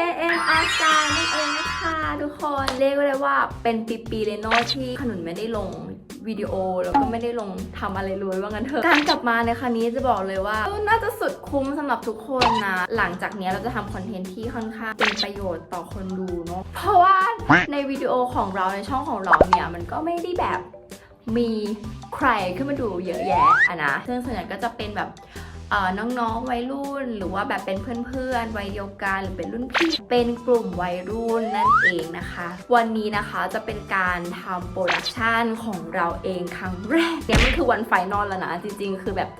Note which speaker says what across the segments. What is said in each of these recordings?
Speaker 1: KM อาจารย์นั่นเองนะคะทุกคนเรียกได้ว่าเป็นปีๆเลยเนาะที่ขนุนไม่ได้ลงวิดีโอแล้วก็ไม่ได้ลงทำอะไรเลยว่างั้นเถอะการกลับมาในครั้งนี้จะบอกเลยว่า น่าจะสุดคุ้มสำหรับทุกคนนะ หลังจากนี้เราจะทำคอนเทนต์ที่ค่อนข้างเป็นประโยชน์ต่อคนดูเนาะเพราะว่าในวิดีโอของเราในช่องของเราเนี่ยมันก็ไม่ได้แบบมีใครขึ้นมาดูเยอะแยะอะนะซึ่งส่วนใหญ่ก็จะเป็นแบบ น้องๆวัยรุ่น หรือว่าแบบเป็นเพื่อนๆวัยเดียวกันหรือเป็นรุ่นพี่เป็นกลุ่มวัยรุ่นนั่นเองนะคะ วันนี้นะคะจะเป็นการทำโปรดักชันของเราเองครั้งแรกเนี่ยมันคือวันไฟนอลแล้วนะจริง ๆ คือแบบ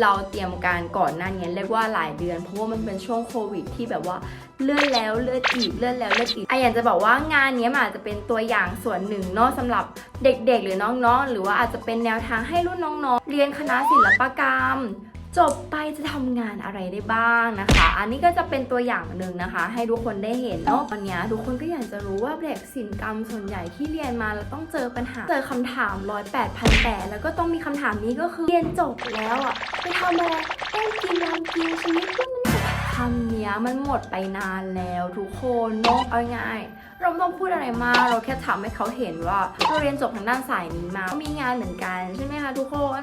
Speaker 1: เราเตรียมการก่อนหน้านี้เรียกว่าหลายเดือน เพราะว่ามันเป็นช่วงโควิดที่แบบว่าเลื่อนแล้วเลื่อนอีกเลื่อนแล้วเลื่อนอีกไออยากจะบอกว่างานเนี้ยมันอาจจะเป็นตัวอย่างส่วนหนึ่งเนาะสำหรับเด็กๆ หรือน้องๆ หรือว่าอาจจะเป็นแนวทางให้รุ่นน้องๆ เรียนคณะศิลปกรรม จบไปจะทำงานอะไรได้บ้างนะคะ อันนี้ก็จะเป็นตัวอย่างหนึ่งนะคะ ให้ทุกคนได้เห็นเนาะตอนนี้ทุกคนก็อยากจะรู้ว่าเด็กศิลปกรรมส่วนใหญ่ที่เรียนมาแล้วต้องเจอปัญหา เจอคำถามร้อยแปดพันแปดแล้วก็ต้องมีคำถามนี้ก็คือเรียนจบแล้วอะไปทำอะไรต้องกินรำกินชีวิตก็มันคำนี้มันหมดไปนานแล้วทุกคนเนาะเอาง่ายเราไม่ต้องพูดอะไรมากเราแค่ทำให้เขาเห็นว่าเราเรียนจบทางด้านสายนี้มาก็มีงานเหมือนกันใช่ไหมคะทุกคน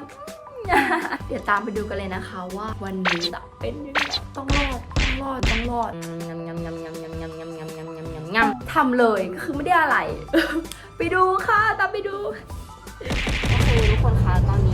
Speaker 1: เดี๋ยวตามไปดูกันเลยนะคะว่าวันนี้จะเป็นยังไงต้องรอดต้องรอดต้องรอดงำงำงำงำงำงำงำงำงำงำงำงำทำเลยคือไม่ได้อะไร ไปดูค่ะตามไปดูโอเคทุกคนคะตอนนี้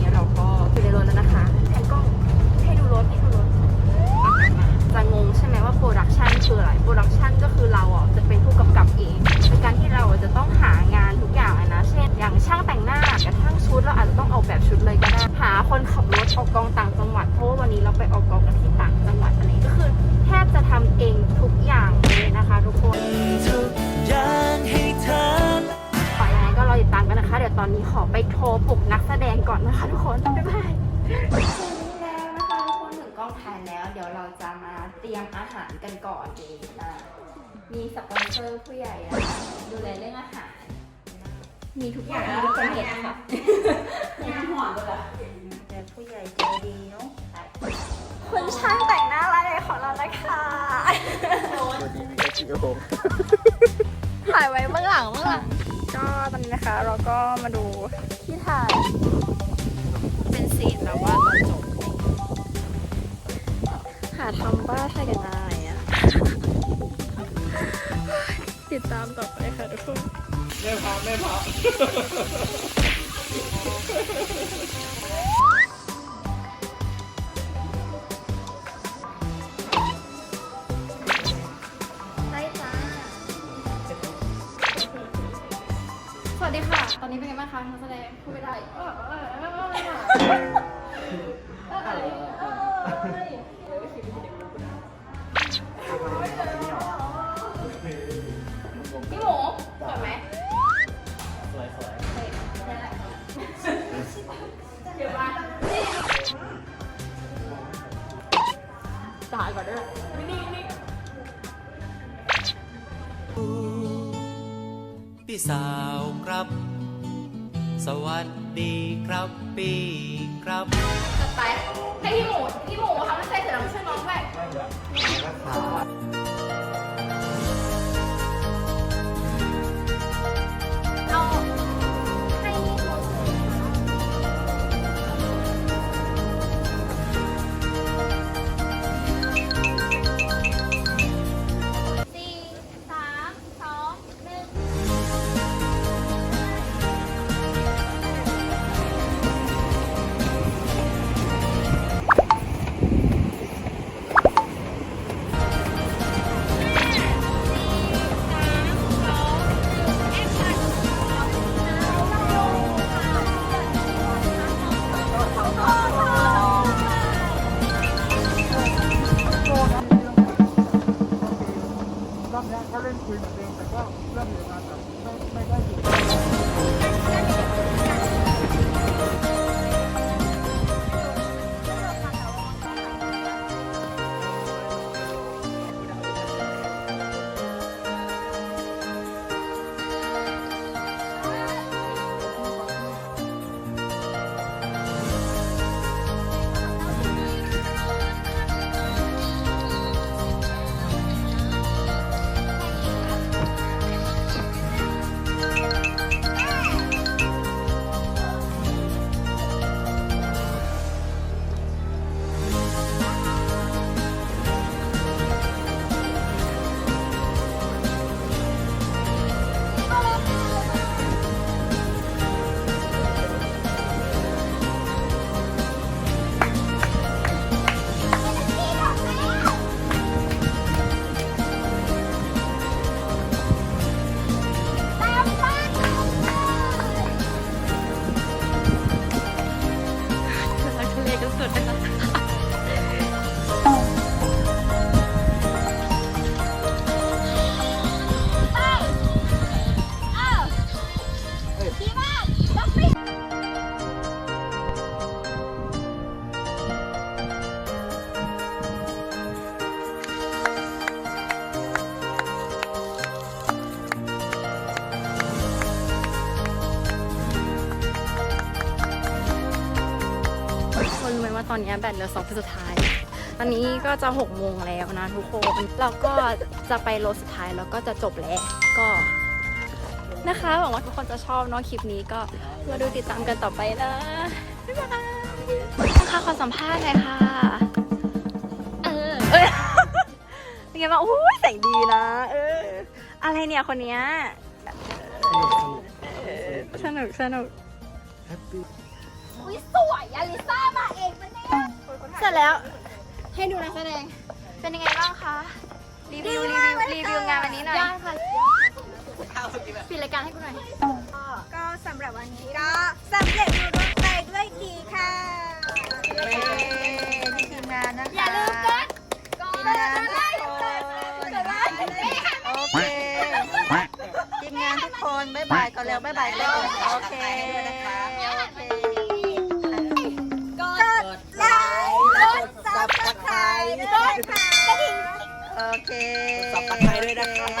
Speaker 1: รียมอาหารกันก่อนดีนะมีสปอนเซอร์ผู้ใหญ่นะคะดูแลเรื่องอาหาร มีทุกอย่างที่ทุกคนเห็นค่ะ
Speaker 2: แต่ผู้ใหญ่ใจดีเนาะ
Speaker 1: คุณช่างแต่งหน้ารายใหญ่ของเรานะคะ
Speaker 3: สวัสดีพี่เอสโอ
Speaker 1: ถ่ายไว้เบื้องหลังเบื้องหลังก็ตอนนี้นะคะ เราก็มาดูที่ถ่าย เป็นซีนแบบว่าตอนจบหาทำบ้าถ่ายกันนายอะติดตามต่อไปค่ะทุกคน
Speaker 3: แม่พาแม่พา
Speaker 1: ได้จ้าสวัสดีค่ะ ตอนนี้เป็นไงบ้างคะนักแสดงพูดไม่ได้ อนด้วยนี่นี่
Speaker 3: พี่สาวครับ สวัสดีครับพี่ครับ
Speaker 1: จะไปให้พี่หมูพี่หมูทำให้เสร็จเสร็จแล้วไม่ช่วยน้องด้วย
Speaker 4: แต่ก็เริ่มเหนื่อยมาแต่ไม่ไม่ได้อยู่
Speaker 1: ว่าตอนนี้แบตเหลือสองสุดท้าย ตอนนี้ก็จะหกโมงแล้วนะทุกคน เราก็จะไปโลสุดท้ายแล้วก็จะจบแล้วก็นะคะหวังว่าทุกคนจะชอบเนาะคลิปนี้ก็มาดูติดตามกันต่อไปนะบ๊ายบายค่ะขอสัมภาษณ์หน่อยค่ะ เออเอ้ยเป็นไงบ้างโอ้ยแสงดีนะ เออ อะไรเนี่ยคนเนี้ยเออสนุกสนุก
Speaker 5: อุ้ยสวยอลิซ่า เส
Speaker 1: ร็จแล้ว ให้ดูนักแสดง เป็นยังไงบ้างคะ รีวิว รีวิว รีวิวงานวันนี้หน่อยยอดค่ะปิดรายการให้กูหน่อย
Speaker 2: ก็สำหรับวันนี้ก็สำเร็จรุ่ร่วงไปด้วยดีค่ะเย้ที่ทีมงานนะคะ
Speaker 5: อย่าลืมกดกด
Speaker 2: ทีมงานทุกคนโอเคทีมงานทุกคน บ๊ายบายก่อนแล้วบ๊ายบายก่อนโอเค เคสั
Speaker 3: บตะไคร้ด้วยนะครับ